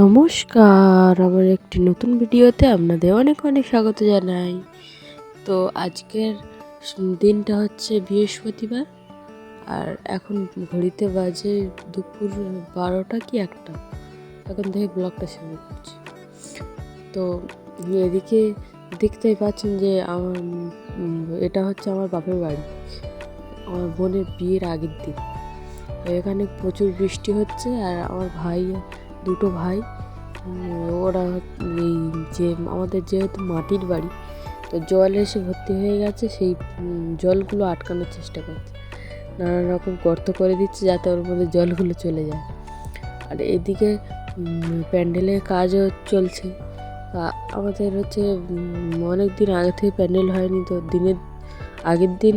নমস্কার, আমার একটি নতুন ভিডিওতে আপনাদের অনেক অনেক স্বাগত জানাই। তো আজকের দিনটা হচ্ছে বৃহস্পতিবার, আর এখন ঘড়িতে বাজে দুপুর বারোটা কি একটা। এখন থেকে ব্লগটা শুরু করছি। তো এদিকে দেখতেই পাচ্ছেন যে আমার এটা হচ্ছে আমার বাপের বাড়ি, আমার বোনের বিয়ের আগের দিন। এখানে প্রচুর বৃষ্টি হচ্ছে আর আমার ভাই দুটো ভাই ওরা এই যে আমাদের যেহেতু মাটির বাড়ি, তো জল এসে ভর্তি হয়ে গেছে, সেই জলগুলো আটকানোর চেষ্টা করছে। নানান রকম গর্ত করে দিচ্ছে যাতে ওর মধ্যে জলগুলো চলে যায়। আর এদিকে প্যান্ডেলের কাজও চলছে। আমাদের হচ্ছে অনেক দিন আগে থেকে প্যান্ডেল হয়নি, তো দিনের, আগের দিন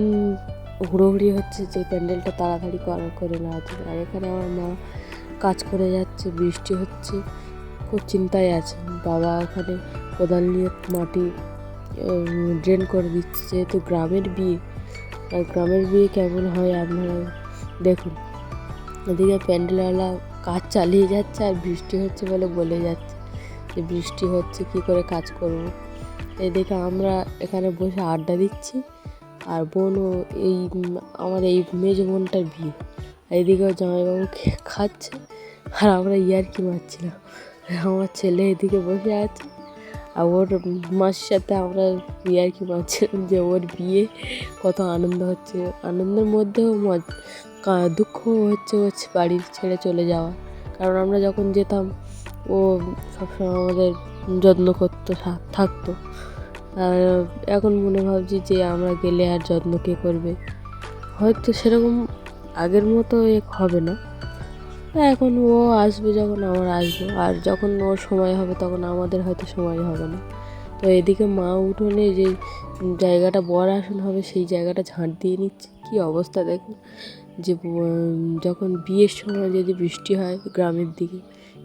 হুড়োহুড়ি হচ্ছে যে প্যান্ডেলটা তাড়াতাড়ি করা, করে নেওয়া আর এখানে আমার মা কাজ করে যাচ্ছে, বৃষ্টি হচ্ছে, খুব চিন্তায় আছে। বাবা ওখানে কোদাল নিয়ে মাটি ড্রেন করে দিচ্ছে। যেহেতু গ্রামের বিয়ে, আর গ্রামের বিয়ে কেমন হয় আপনারা দেখুন। এদিকে প্যান্ডেলওয়ালা কাজ চালিয়ে যাচ্ছে আর বৃষ্টি হচ্ছে বলে বলে যাচ্ছে। যে বৃষ্টি হচ্ছে, কি করে কাজ করব? এদিকে আমরা এখানে বসে আড্ডা দিচ্ছি। আর বোনও এই আমার এই মেজ বোনটার বিয়ে। এদিকেও জামাইবাবু খাচ্ছে। আর আমরা ইয়ার্কি মারছিলাম? আমার ছেলে এদিকে বসে আছে আর ওর মাসির সাথে আমরা ইয়ার্কি মারছিলাম যে ওর বিয়ে কত আনন্দ হচ্ছে। আনন্দের মধ্যেও দুঃখ হচ্ছে ও ছে- বাড়ি ছেড়ে চলে যাওয়া। কারণ আমরা যখন যেতাম, ও সবসময় আমাদের যত্ন করতো থাকতো। আর এখন মনে ভাবছি যে আমরা গেলে আর যত্ন কে করবে? হয়তো সেরকম আগের মতো এ হবে না। এখন ও আসবে যখন আমার আসব। আর যখন ওর সময় হবে তখন আমাদের হয়তো সময় হবে না। তো এদিকে মা উঠোনে যে জায়গাটা বর আসন হবে সেই জায়গাটা ঝাঁট দিয়ে নিচ্ছে। কী অবস্থা দেখুন। যে যখন বিয়ের সময় যদি বৃষ্টি হয় গ্রামের দিকে,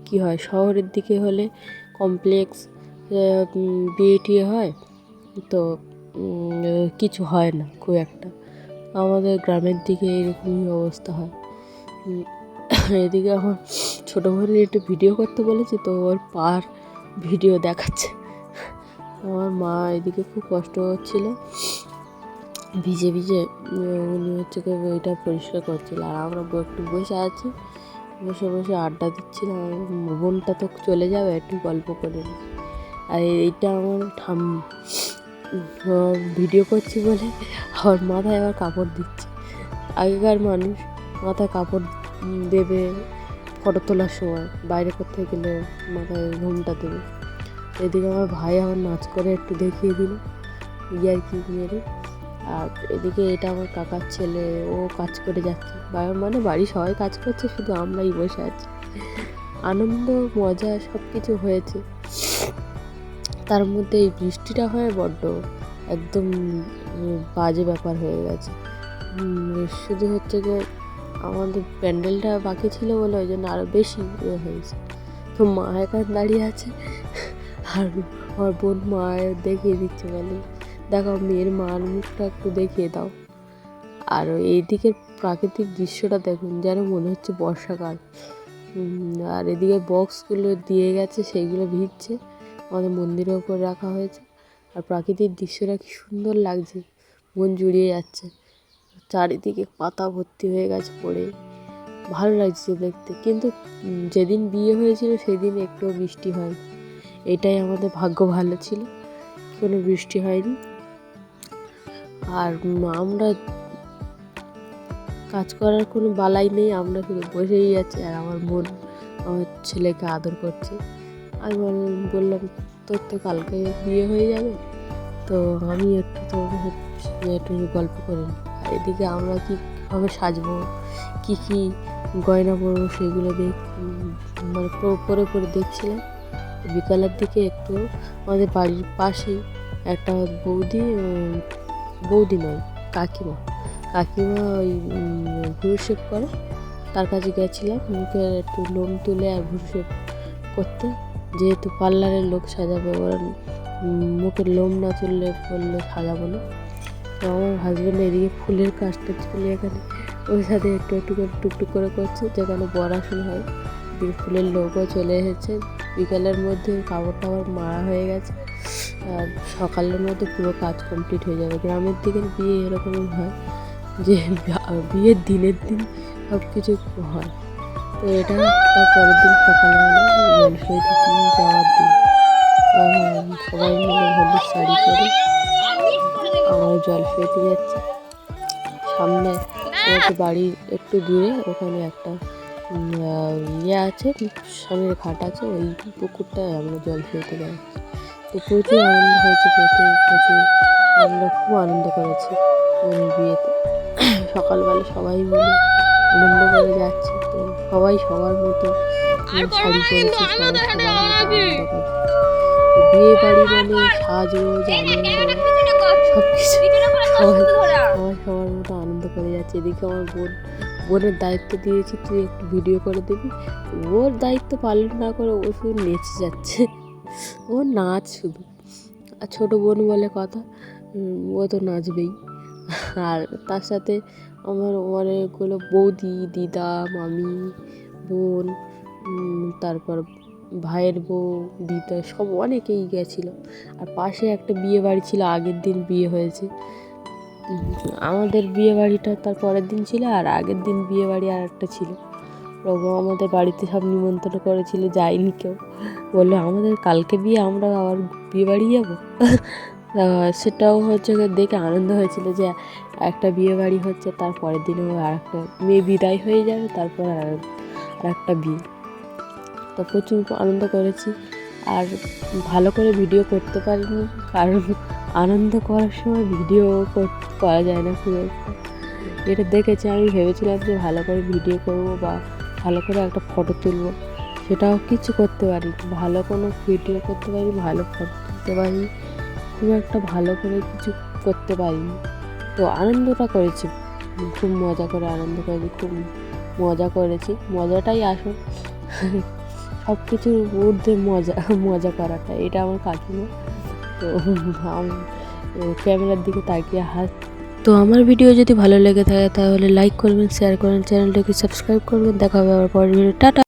কি হয়? শহরের দিকে হলে কমপ্লেক্স বিয়ে টিয়ে হয়। তো কিছু হয় না খুব একটা। আমাদের গ্রামের দিকে এরকমই অবস্থা হয়। এদিকে আমার ছোটো বোনের একটু ভিডিও করতে বলেছি, তো ওর পার ভিডিও দেখাচ্ছে। আমার মা এদিকে খুব কষ্ট হচ্ছিল ভিজে ভিজে উনি হচ্ছে ওইটা পরিষ্কার করছিল। আর আমরা একটু বসে আছি, বসে বসে আড্ডা দিচ্ছিলাম। বোনটা তো চলে যাবে, একটু গল্প করে নিই। আর এইটা আমার ঠাম ভিডিও করছি বলে, আমার মাথায় আবার কাপড় দিচ্ছে। আগেকার মানুষ মাথায় কাপড় দেবে, ফটো তোলার সময়। বাইরে করতে গেলে মাথায় ঘুমটা দেবে? এদিকে আমার ভাই আমার নাচ করে একটু দেখিয়ে দিল। ইয়ার কি মেরে। আর এদিকে এটা আমার কাকার ছেলে, ও কাজ করে যাচ্ছে। বা- মানে বাড়ি সবাই কাজ করছে, শুধু আমরাই বসে আছি। আনন্দ, মজা সব কিছু হয়েছে। তার মধ্যে এই বৃষ্টিটা হয়ে বড্ড একদম বাজে ব্যাপার হয়ে গেছে। শুধু হচ্ছে যে আমাদের প্যান্ডেলটা বাকি ছিল বলে ওই জন্য আরও বেশি ইয়ে হয়েছে। তো মা এখানে দাঁড়িয়ে আছে, আর আমার বোন মায়ের দেখিয়ে দিচ্ছে বলে, দেখো মেয়ের মার মুখটা একটু দেখিয়ে দাও। আর এই দিকের প্রাকৃতিক দৃশ্যটা দেখুন, যেন মনে হচ্ছে বর্ষাকাল। আর এদিকে বক্সগুলো দিয়ে গেছে, সেইগুলো ভিজছে, আমাদের মন্দিরের ওপর রাখা হয়েছে। আর প্রাকৃতিক দৃশ্যটা কি সুন্দর লাগছে, মন জুড়িয়ে যাচ্ছে। চারিদিকে পাতা ভর্তি হয়ে গেছে পড়ে। ভালো লাগছে দেখতে। কিন্তু যেদিন বিয়ে হয়েছিল সেদিন একটুও বৃষ্টি হয়। এটাই আমাদের ভাগ্য ভালো ছিল। কোনো বৃষ্টি হয়নি। আর আমরা কাজ করার কোনো বালাই নেই। আমরা শুধু বসেই আছি আর আমার বোন আমার ছেলেকে আদর করছে। আমি বল- বললাম, তোর তো কালকে বিয়ে হয়ে যাবে। তো আমি একটু তোর একটু গল্প করে নিই। এদিকে আমরা কীভাবে সাজবো? কী কী গয়না পরবো সেগুলো দেখ মানে পরে পরে দেখছিলাম। বিকালের দিকে একটু আমাদের বাড়ির পাশেই একটা বৌদি বৌদি নয়, কাকিমা। কাকিমা ওই ভুরু করে। তার কাছে গেছিলাম, মুখে একটু লোম তুলে আর ভুরু করতে। যেহেতু পার্লারের লোক সাজাবে, ওরা মুখের লোম না তুললে বললে সাজাবো না। তো আমার হাজব্যান্ড এদিকে ফুলের কাজটা চলে এখানে। ওর সাথে একটু একটু করে টুকটুক করে করছে, যেখানে বড়াশোনা হয়। এদিকে ফুলের লোকও চলে এসেছে। বিকালের মধ্যে কাপড় টাপড় মারা হয়ে গেছে। আর সকালের মধ্যে পুরো কাজ কমপ্লিট হয়ে যাবে। গ্রামের দিকের বিয়ে এরকমই হয় যে, বিয়ের দিনের দিন সব কিছু হয়। তো এটা তার পরের দিন সকালবেলা জলসইতে যাওয়ার দিন সবাই মিলে হলুদ শাড়ি পরে। আমরা জল ফেতে যাচ্ছে। সামনে বাড়ির একটু দূরে ওখানে একটা ইয়ে আছে সামনের ঘাট আছে ওই পুকুরটায় আমরা জল ফেলতে যাচ্ছি। তো প্রচুর আনন্দ হয়েছে প্রচুর প্রচুর। আমরা খুব আনন্দ করেছি ওই বিয়েতে। সকালবেলা সবাই মিলে আনন্দ করে যাচ্ছে। তো সবাই সবার মতো শাড়ি পরেছে সবাই সবার মতো আনন্দ করছে। বিয়ে বাড়ি মানে সাজগোজ আনন্দ। সবাই সবার মতো আনন্দ করে যাচ্ছে। এদিকে আমার বোন বোনের দায়িত্ব দিয়েছি তুই একটু ভিডিও করে দিবি ওর দায়িত্ব পালন না করে ও শুধু নেচে যাচ্ছে। ও নাচ শুধু। আর ছোটো বোন বলে কথা ও তো নাচবেই। আর তার সাথে আমার অনেকগুলো বৌদি দিদা মামি বোন তারপর ভাইয়ের বউ দিদা সব অনেকেই গেছিল। আর পাশে একটা বিয়ে বাড়ি ছিল আগের দিন বিয়ে হয়েছে। আমাদের বিয়ে বাড়িটা তার পরের দিন ছিল আর আগের দিন বিয়ে বাড়ি আর একটা ছিল। প্রভু আমাদের বাড়িতে সব নিমন্ত্রণ করেছিল, যায়নি কেউ। বলল, আমাদের কালকে বিয়ে, আমরা আবার বিয়ে বাড়ি যাব সেটাও হচ্ছে দেখে আনন্দ হয়েছিল যে একটা বিয়ে বাড়ি হচ্ছে, তার পরের দিনে আর একটা মেয়ে বিদায় হয়ে যাবে, তারপর আর একটা বিয়ে। তো প্রচুর আনন্দ করেছি। আর ভালো করে ভিডিও করতে পারিনি, কারণ আনন্দ করার সময় ভিডিও করা যায় না খুব একটা। এটা দেখেছি, আমি ভেবেছিলাম যে ভালো করে ভিডিও করব বা ভালো করে একটা ফটো তুলব। সেটাও কিছু করতে পারি ভালো কোনো ভিডিও করতে পারি ভালো ফটো তুলতে পারি খুব একটা ভালো করে কিছু করতে পারিনি। তো আনন্দটা করেছি। খুব মজা করে আনন্দ করেছি, খুব মজা করেছি। মজাটাই আসল। সব কিছুর ঊর্ধ্বে মজা মজা করাটা। এটা আমার কাকিমা তো ক্যামেরার দিকে তাকিয়ে হাস তো আমার ভিডিও যদি ভালো লেগে থাকে তাহলে লাইক করবেন শেয়ার করবেন চ্যানেলটাকে সাবস্ক্রাইব করবেন। দেখা হবে আবার পরের ভিডিও টাটা!